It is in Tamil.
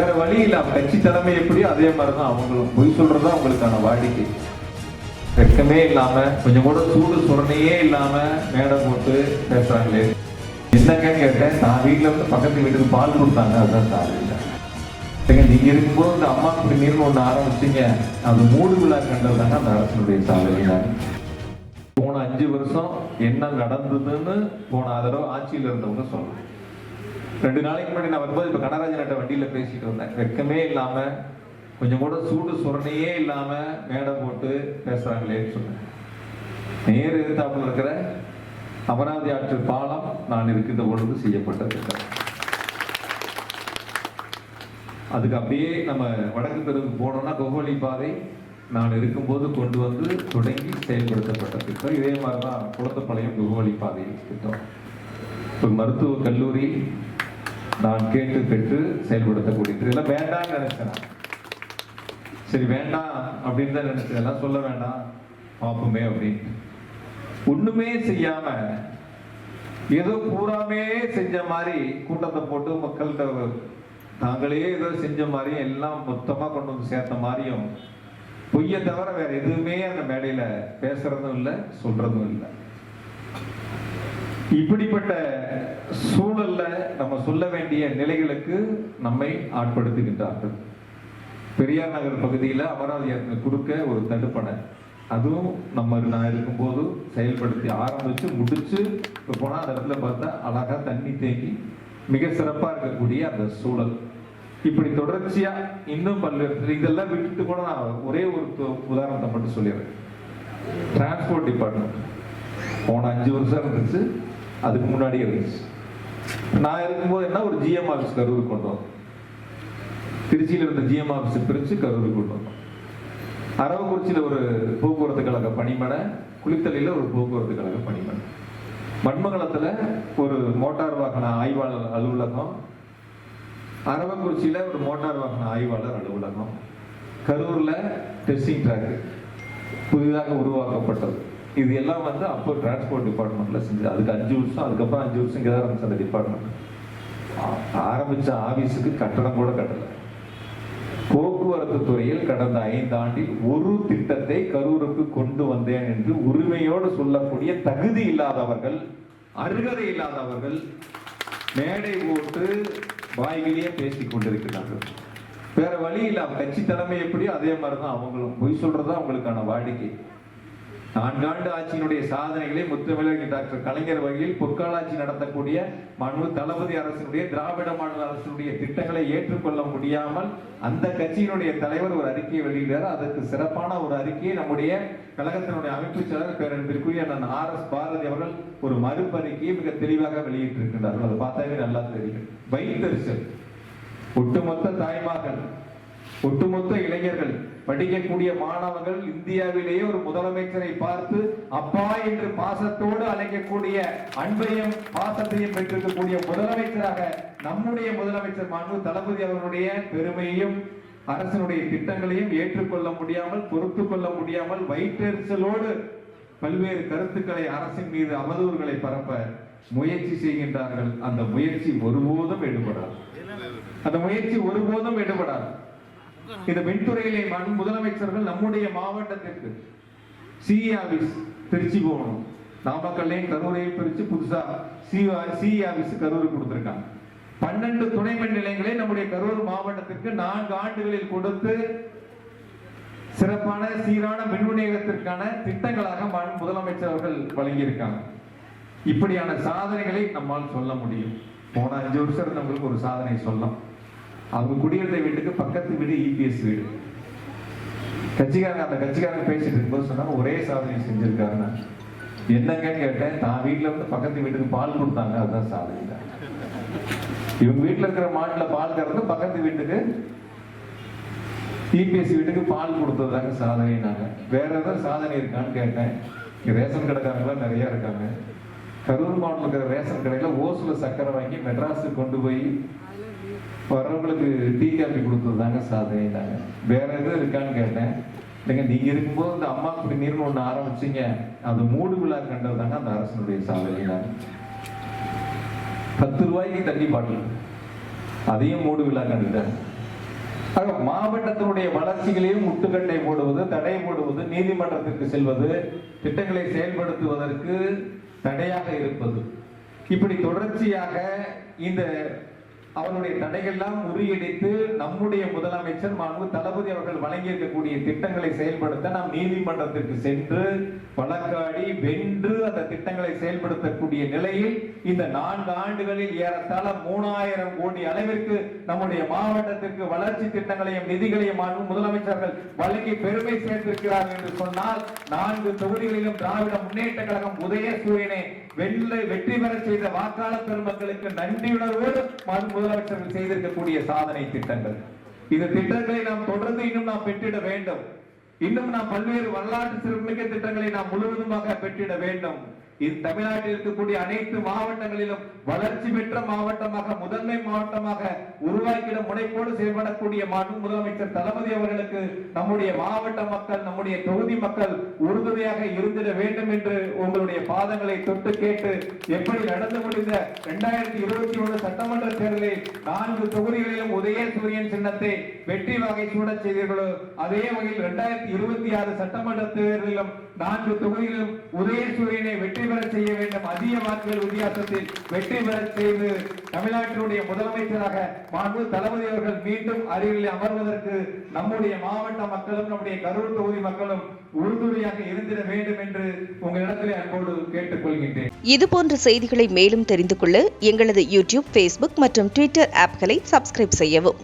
வேற வழி இல்ல கட்சி தலைமை எப்படியோ அதே மாதிரிதான் அவங்களும். பொய் சொல்றது அவங்களுக்கான வாடிக்கை. வெக்கமே இல்லாம கொஞ்சம் கூட சூடு சுரணையே இல்லாம மேடை போட்டு பேசுறாங்களே. என்னங்க கேட்டேன் நான் வீட்டுல வந்து பக்கத்து வீட்டுக்கு பால் கொடுத்தாங்க அதுதான் சார் நீங்க இருக்கும்போது இந்த அம்மா குடிநீர்னு ஒண்ணு ஆரம்பிச்சீங்க. அது மூடு விழா கண்டதாங்க அந்த அரசனுடைய சாதனை. போன அஞ்சு வருஷம் என்ன நடந்ததுன்னு போன தடவை ஆட்சியில் இருந்தவங்க சொல்லணும் ரெண்டு நாளைக்கு முன்னாடி நான் வரும்போது இப்போ கனராஜன் வண்டியில் பேசிட்டு இருந்தேன். வெக்கமே இல்லாம கொஞ்சம் கூட சூடு சுரணையே இல்லாம மேடை போட்டு பேசுறாங்களேன்னு சொன்னேன். நேர் எதிர்த்தாப்புல இருக்கிற அமராவதி ஆற்று பாலம் நான் இருக்கின்ற பொழுது செய்யப்பட்ட திட்டம் அதுக்கு அப்படியே நம்ம வடக்கு தெருவுக்கு போனோம்னா கோகோலி பாதை நான் இருக்கும்போது கொண்டு வந்து தொடங்கி செயல்படுத்தப்பட்ட திட்டம். இதே மாதிரி தான் குளத்தப்பாளையம் கோகோலி பாதை திட்டம். ஒரு மருத்துவக் கல்லூரி நான் கேட்டு பெற்று செயல்படுத்தக்கூடிய. இதெல்லாம் வேண்டாம்னு நினைச்சேன் சரி வேண்டாம் அப்படின்னு தான் நினைச்சேன். எல்லாம் சொல்ல வேண்டாம். பார்ப்போமே அப்படின்னு ஒண்ணுமே செய்யாம ஏதோ பூராமே செஞ்ச மாதிரி கூட்டத்தை போட்டு மக்கள்கிட்ட நாங்களே ஏதோ செஞ்ச மாதிரியும் எல்லாம் மொத்தமா கொண்டு வந்து சேர்த்த மாதிரியும் பொய்ய தவிர வேற எதுவுமே அந்த மேடையில பேசுறதும் இல்லை சொல்றதும் இல்லை. இப்படிப்பட்ட சூழல்ல நம்ம சொல்ல வேண்டிய நிலைகளுக்கு நம்மை ஆட்படுத்துகின்றார்கள். பெரியார் நகர் பகுதியில் அமராவதி கொடுக்க ஒரு தடுப்பணை. அதுவும் நம்ம நான் இருக்கும்போது செயல்படுத்தி ஆரம்பித்து முடித்து இப்போ போனால் அந்த இடத்துல பார்த்தா அழகாக தண்ணி தேங்கி மிக சிறப்பாக இருக்கக்கூடிய அந்த சூழல். இப்படி தொடர்ச்சியாக இன்னும் பல்வேறு இதெல்லாம் விட்டுட்டு கூட நான் ஒரே ஒரு உதாரணத்தை மட்டும் சொல்லிடுறேன். டிரான்ஸ்போர்ட் டிபார்ட்மெண்ட் போன அஞ்சு வருஷம் இருந்துச்சு. அதுக்கு முன்னாடியே இருந்துச்சு. நான் இருக்கும்போது என்ன ஒரு ஜிஎம் ஆஃபீஸ் கரூர் கொண்டு வந்தோம். திருச்சியில் இருந்த ஜிஎம் ஆஃபீஸ் பிரிச்சு கரூர் கொண்டு வந்தோம். அரவக்குறிச்சியில் ஒரு போக்குவரத்து கழக பணிமனை குளித்தலையில் ஒரு போக்குவரத்து கழக பணிமனை. மண்மங்கலத்தில் ஒரு மோட்டார் வாகன ஆய்வாளர் அலுவலகம். அரவக்குறிச்சியில் ஒரு மோட்டார் வாகன ஆய்வாளர் அலுவலகம். கரூரில் டெஸ்டிங் ட்ராக் புதிதாக உருவாக்கப்பட்டது. இது எல்லாம் வந்து அப்போ டிரான்ஸ்போர்ட் டிபார்ட்மெண்ட்ல செஞ்சது அதுக்கு அஞ்சு வருஷம் அதுக்கப்புறம் அஞ்சு வருஷம் இங்கே தான் இருந்துச்சு அந்த டிபார்ட்மெண்ட் ஆரம்பிச்ச ஆபீஸுக்கு கட்டடம் கூட கட்டல. போக்குவரத்து துறையில் கடந்த ஐந்து ஆண்டில் ஒரு திட்டத்தை கரூருக்கு கொண்டு வந்தேன் என்று உரிமையோடு சொல்லக்கூடிய தகுதி இல்லாதவர்கள் அருகதை இல்லாதவர்கள் மேடை போட்டு வாய்களிலே பேசிக் கொண்டிருக்கிறார்கள். வேற வழி இல்ல கட்சி தலைமை எப்படியோ அதே மாதிரிதான் அவங்களும். பொய் சொல்றதுதான் அவங்களுக்கான வாடிக்கை. நான்காண்டு ஆட்சியினுடைய சாதனைகளை முத்தமிழர் டாக்டர் கலைஞர் வகையில் பொற்காலாட்சி நடத்தக்கூடிய மனு தளபதி அரசினுடைய திராவிட மாடல் அரசினுடைய திட்டங்களை ஏற்றுக்கொள்ள முடியாமல் அந்த கட்சியினுடைய தலைவர் ஒரு அறிக்கையை வெளியிட்டார் அதற்கு சிறப்பான ஒரு அறிக்கையை நம்முடைய கழகத்தினுடைய அமைப்பு செயலர் பேரன்பிற்குரிய நான் ஆர் எஸ் பாரதி அவர்கள் ஒரு மறுபறிக்கையை மிக தெளிவாக வெளியிட்டிருக்கின்றார்கள். அதை பார்த்தாவே நல்லா தெரியும். வைத்தறிச்சல். ஒட்டுமொத்த தாய்மார்கள் ஒட்டுமொத்த இளைஞர்கள் படிக்கக்கூடிய மாணவர்கள் இந்தியாவிலேயே ஒரு முதலமைச்சரை பார்த்து அப்பா என்று பாசத்தோடு அழைக்கக்கூடிய அன்பையும் பாசத்தையும் பெற்றிருக்கக்கூடிய முதலமைச்சராக நம்முடைய முதலமைச்சர் மாண்பு தளபதி அவர்களுடைய பெருமையையும் அரசனுடைய திட்டங்களையும் ஏற்றுக்கொள்ள முடியாமல் பொறுத்து கொள்ள முடியாமல் வயிற்றெரிச்சலோடு பல்வேறு கருத்துக்களை அரசின் மீது அவதூறுகளை பரப்ப முயற்சி செய்கின்றார்கள். அந்த முயற்சி ஒருபோதும் எடுபடாது. அந்த முயற்சி ஒருபோதும் எடுபடாது. இந்த வெண்துறையிலே மண் முதலமைச்சர்கள் நம்முடைய மாவட்டத்திற்கு சிஇ ஆபீஸ் திருச்சி போகணும். நாமக்கல்லையும் கரூரையும் பிரிச்சு புதுசா சிஇ ஆபீஸ் கரூர் கொடுத்திருக்காங்க. பன்னெண்டு துணை மின் நிலையங்களை நம்முடைய கரூர் மாவட்டத்திற்கு நான்கு ஆண்டுகளில் கொடுத்து சிறப்பான சீரான மின் விநியோகத்திற்கான திட்டங்களாக மண் முதலமைச்சர் அவர்கள் வழங்கியிருக்காங்க. இப்படியான சாதனைகளை நம்மால் சொல்ல முடியும். போன அஞ்சு வருஷம் நம்மளுக்கு ஒரு சாதனை சொல்லலாம். அவங்க குடியிருந்த வீட்டுக்கு பக்கத்து வீடு இபிஎஸ் வீடு. கட்சிக்காரங்க அந்த கட்சிக்காரங்க பேசிட்டு இருக்கும்போது சொன்னாங்க ஒரே சாதனை செஞ்சிருக்காருன்னா என்னங்கன்னு கேட்டேன் தான் வீட்டுல வந்து பக்கத்து வீட்டுக்கு பால் கொடுத்தாங்க அதுதான் சாதனை. தான் இவங்க வீட்டுல இருக்கிற மாட்டுல பால் கறந்து பக்கத்து வீட்டுக்கு டிபிஎஸ் வீட்டுக்கு பால் கொடுத்ததாங்க சாதனைனாங்க. வேற ஏதாவது சாதனை இருக்கான்னு கேட்டேன். இங்க ரேஷன் கடைக்காரங்களாம் நிறைய இருக்காங்க. கரூர் மாவட்டத்தில் இருக்கிற ரேஷன் கடையில ஓசுல சக்கரை வாங்கி மெட்ராஸுக்கு கொண்டு போய் வர்றவங்களுக்கு டீ காபி கொடுத்ததாங்க சாதனைனாங்க வேற எதுவும் இருக்கான்னு கேட்டேன். இல்லைங்க நீங்க இருக்கும்போது இந்த அம்மா குடிநீர்னு ஒண்ணு ஆரம்பிச்சீங்க. அது மூடு விழா கண்டது தாங்க அந்த அரசனுடைய சாதனைனாங்க பத்து ரூபாய்க்கு தண்ணி பாட்டில். அதையும் மூடு விழா கண்டுட்டாங்க ஆக மாவட்டத்தினுடைய வளர்ச்சிகளையும் முட்டுக்கட்டை போடுவது தடை போடுவது நீதிமன்றத்திற்கு செல்வது திட்டங்களை செயல்படுத்துவதற்கு தடையாக இருப்பது. இப்படி தொடர்ச்சியாக இந்த அவருடைய தடைகள்லாம் முறியடித்து நம்முடைய முதலமைச்சர் மாண்பு தளபதி அவர்கள் வழங்கியிருக்கக்கூடிய திட்டங்களை செயல்படுத்த நாம் நீதிமன்றத்திற்கு சென்று வழக்காடி வென்று அந்த திட்டங்களை செயல்படுத்தக்கூடிய நிலையில் இந்த நான்கு ஆண்டுகளில் ஏறத்தாழ மூணாயிரம் கோடி அளவிற்கு நம்முடைய மாவட்டத்திற்கு வளர்ச்சி திட்டங்களையும் நிதிகளையும் மாண்பு முதலமைச்சர்கள் வழங்கி பெருமை சேர்த்திருக்கிறார்கள் என்று சொன்னால் நான்கு தொகுதிகளிலும் திராவிட முன்னேற்ற கழகம் உதயசூரியனை வெள்ளை வெற்றி பெற செய்த வாக்காளர் பெருமக்களுக்கு நன்றியுணர்வோடு மாண்பு முதலமைச்சர்கள் செய்திருக்கக்கூடிய சாதனை திட்டங்கள். இந்த திட்டங்களை நாம் தொடர்ந்து இன்னும் நாம் பெற்றிட வேண்டும். இன்னும் நாம் பல்வேறு வரலாற்று சிறப்புமிக்க திட்டங்களை நாம் முழுவதுமாக பெற்றிட வேண்டும். இது தமிழ்நாட்டில் இருக்கக்கூடிய அனைத்து மாவட்டங்களிலும் வளர்ச்சி பெற்ற மாவட்டமாக முதன்மை மாவட்டமாக உருவாக்கிட முனைப்போடு செயல்படக்கூடிய மாண்பு முதலமைச்சர் தளபதி அவர்களுக்கு நம்முடைய மாவட்ட மக்கள் நம்முடைய தொகுதி மக்கள் உறுதுணையாக இருந்திட வேண்டும் என்று உங்களுடைய பாதங்களை தொட்டு கேட்டு எப்படி நடந்து முடிந்த இரண்டாயிரத்தி இருபத்தி ஒன்று சட்டமன்ற தேர்தலில் நான்கு தொகுதிகளிலும் உதயசூரியன் சின்னத்தை வெற்றி வகை சூடச் செய்தீர்களோ அதே வகையில் இரண்டாயிரத்தி இருபத்தி ஆறு சட்டமன்ற தேர்தலிலும் நான்கு தொகுதிகளிலும் உதயசூரியனை வெற்றி பெற செய்ய வேண்டும். அதிக வாக்குகள் வித்தியாசத்தில் வெற்றி பெற செய்து தமிழ்நாட்டினுடைய முதலமைச்சராக மாண்பு தளபதி அவர்கள் மீண்டும் அருகில் அமர்வதற்கு நம்முடைய மாவட்ட மக்களும் நம்முடைய கரூர் தொகுதி மக்களும் உறுதுணையாக இருந்திட வேண்டும் என்று உங்களிடத்திலே அன்போடு கேட்டுக்கொள்கின்றேன். இதுபோன்ற செய்திகளை மேலும் தெரிந்து கொள்ள எங்களது யூடியூப் ஃபேஸ்புக் மற்றும் ட்விட்டர் ஆப்களை சப்ஸ்கிரைப் செய்யவும்.